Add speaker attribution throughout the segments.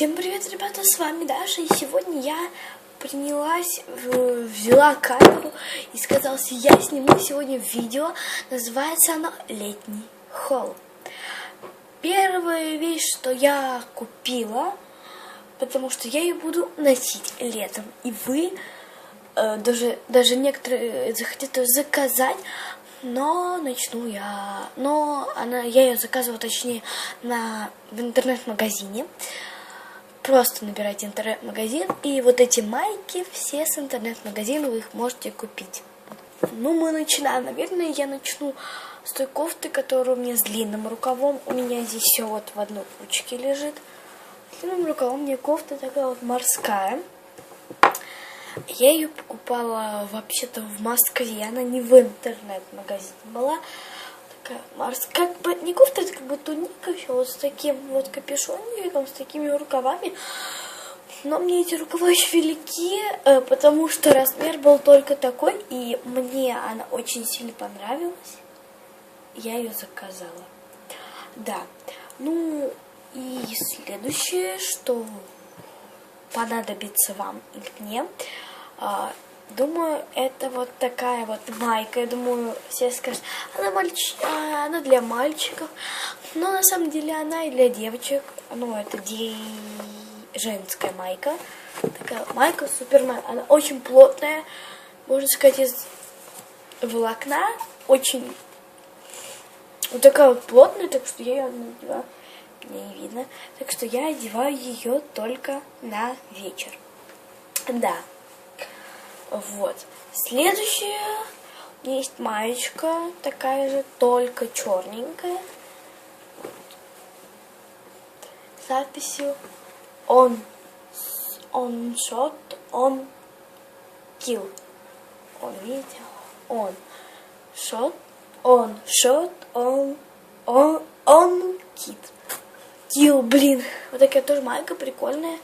Speaker 1: Всем привет, ребята, с вами Даша, и сегодня я принялась, взяла камеру и сказала, я сниму сегодня видео, называется оно «Летний холл». Первая вещь, что я купила, потому что я ее буду носить летом, и вы, э, даже, даже некоторые захотят ее заказать, но начну я, но она, я ее заказывала, точнее, на, в интернет-магазине, Просто набирайте интернет-магазин, и вот эти майки все с интернет-магазина, вы их можете купить. Ну, мы начинаем. Наверное, я начну с той кофты, которая у меня с длинным рукавом. У меня здесь все вот в одной кучке лежит. С длинным рукавом мне кофта такая вот морская. Я ее покупала вообще-то в Москве, она не в интернет-магазине была такая морская, как бы не кофта, это как бы туника еще вот с таким вот капюшончиком, с такими рукавами. Но мне эти рукава очень велики, э, потому что размер был только такой, и мне она очень сильно понравилась. Я ее заказала. Да. Ну, и следующее, что понадобится вам или мне, а, Думаю, это вот такая вот майка. Я думаю, все скажут, она, мальч... А, она для мальчиков. Но на самом деле она и для девочек. Ну, это ди... женская майка. Такая майка, супер майка. Она очень плотная. Можно сказать, из волокна. Очень вот такая вот плотная, так что я ее надеваю. Не видно. Так что я одеваю ее только на вечер. Да. Вот. Следующая есть маечка, такая же, только черненькая. С надписью on, on shot, on kill. Он, видите? Он. Shot, on, shot, on, on, on kid. Kill, блин. Вот такая тоже майка прикольная.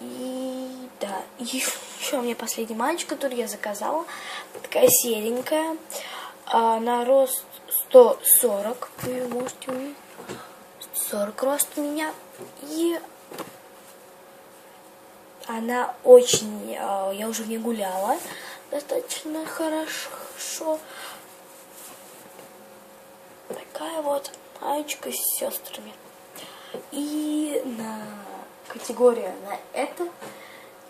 Speaker 1: И да, и еще у меня последний матч, который я заказала. Такая серенькая. А, на рост 140. Вы можете увидеть. 40 рост у меня. И она очень... А, я уже в ней гуляла достаточно хорошо. Такая вот маечка с сестрами. И на категория на это,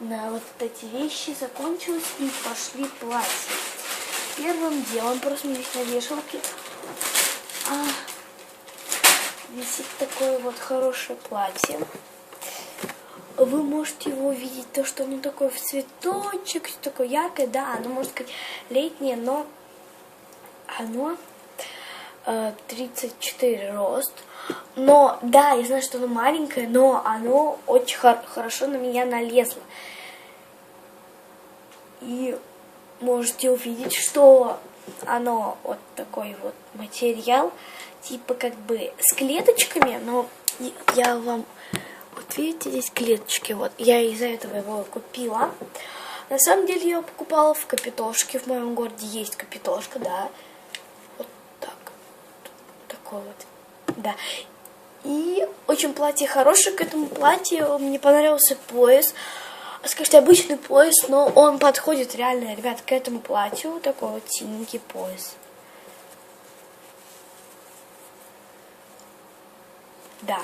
Speaker 1: на вот эти вещи закончилась и пошли платья. Первым делом просто здесь на вешалке а, висит такое вот хорошее платье. Вы можете его видеть, то, что оно такое в цветочек, такое яркое, да, оно может сказать летнее, но оно 34 рост. Но, да, я знаю, что оно маленькое, но оно очень хор хорошо на меня налезло. И можете увидеть, что оно вот такой вот материал, типа как бы с клеточками, но я вам... Вот видите, здесь клеточки, вот. Я из-за этого его купила. На самом деле я покупала в Капитошке, в моем городе есть Капитошка, да. Вот да. И очень платье хорошее. К этому платью мне понравился пояс. Скажите, обычный пояс, но он подходит реально, ребят, к этому платью. Такой вот синенький пояс. Да.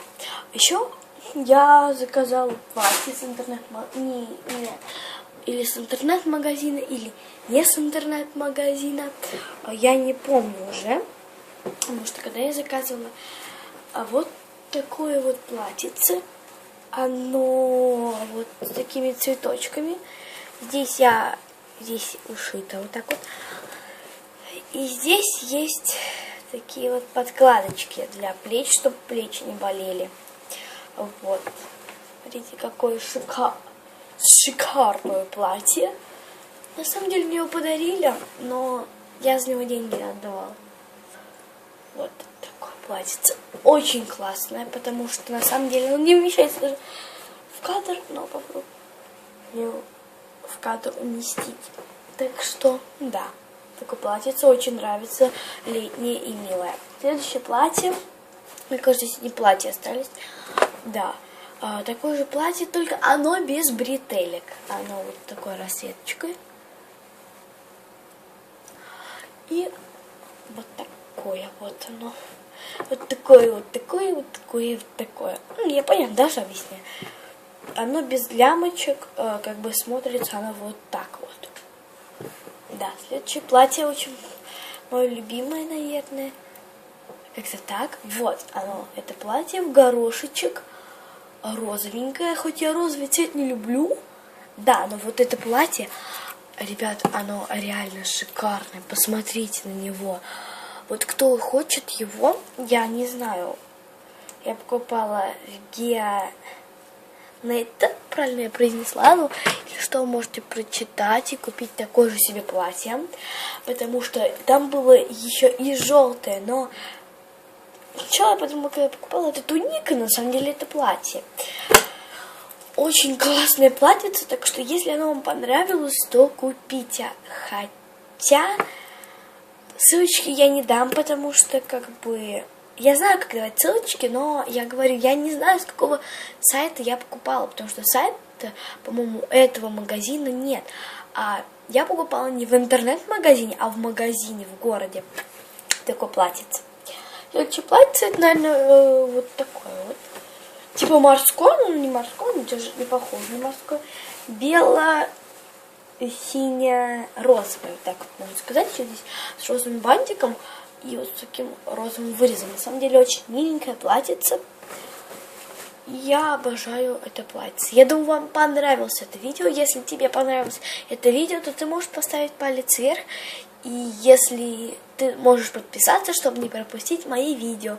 Speaker 1: Еще я заказала платье с интернет не, не, или с интернет-магазина, или не с интернет-магазина. Я не помню уже. Потому что когда я заказывала а вот такое вот платьице, оно вот с такими цветочками. Здесь я, здесь ушито вот так вот. И здесь есть такие вот подкладочки для плеч, чтобы плечи не болели. Вот. Смотрите, какое шика... шикарное платье. На самом деле мне его подарили, но я за него деньги отдавала. Вот такое платьице. Очень классное, потому что на самом деле он не вмещается даже в кадр, но попробую в кадр уместить. Так что, да, такое платьице очень нравится, летнее и милое. Следующее платье, мне кажется, здесь не платья остались, да, а, такое же платье, только оно без бретелек. Оно вот такой расцветочкой. И вот такое вот оно. Вот такое, вот такое, вот такое, вот такое. Ну, я понятно, даже объясняю. Оно без лямочек, э, как бы смотрится оно вот так вот. Да, следующее платье очень мое любимое, наверное. Как-то так. Вот оно, это платье в горошечек. Розовенькое, хоть я розовый цвет не люблю. Да, но вот это платье, ребят, оно реально шикарное. Посмотрите на него. Вот кто хочет его, я не знаю. Я покупала в Геа... это правильно я произнесла, ну, что, можете прочитать и купить такое же себе платье, потому что там было еще и желтое, но сначала я подумала, когда я покупала, это туника, на самом деле это платье. Очень классное платье, так что если оно вам понравилось, то купите. Хотя Ссылочки я не дам, потому что как бы... Я знаю, как давать ссылочки, но я говорю, я не знаю, с какого сайта я покупала, потому что сайта, по-моему, этого магазина нет. А я покупала не в интернет-магазине, а в магазине в городе. Такой платьице. Следующее платье, это, наверное, э, вот такое вот. Типа морское, ну не морское, но даже не похоже на морское. Бело сине-розовый, так можно сказать, еще здесь с розовым бантиком и вот с таким розовым вырезом. На самом деле очень миленькое платьице. Я обожаю это платье. Я думаю, вам понравилось это видео. Если тебе понравилось это видео, то ты можешь поставить палец вверх. И если ты можешь подписаться, чтобы не пропустить мои видео.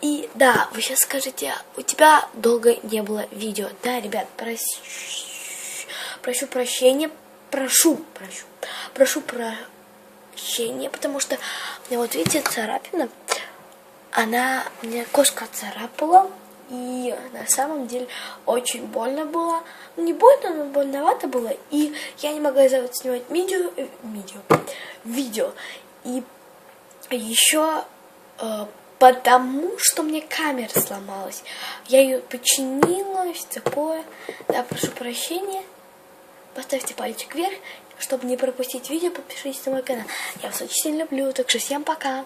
Speaker 1: И да, вы сейчас скажете, у тебя долго не было видео. Да, ребят, прос... прошу прощения, прошу, прошу, прошу прощения, потому что мне вот видите царапина, она мне кошка царапала, и на самом деле очень больно было. Ну, не больно, но больновато было. И я не могла снимать видео, э, видео, видео. И еще э, потому, что мне камера сломалась. Я ее починила, все такое. Да, прошу прощения. Поставьте пальчик вверх, чтобы не пропустить видео, подпишитесь на мой канал. Я вас очень сильно люблю, так что всем пока!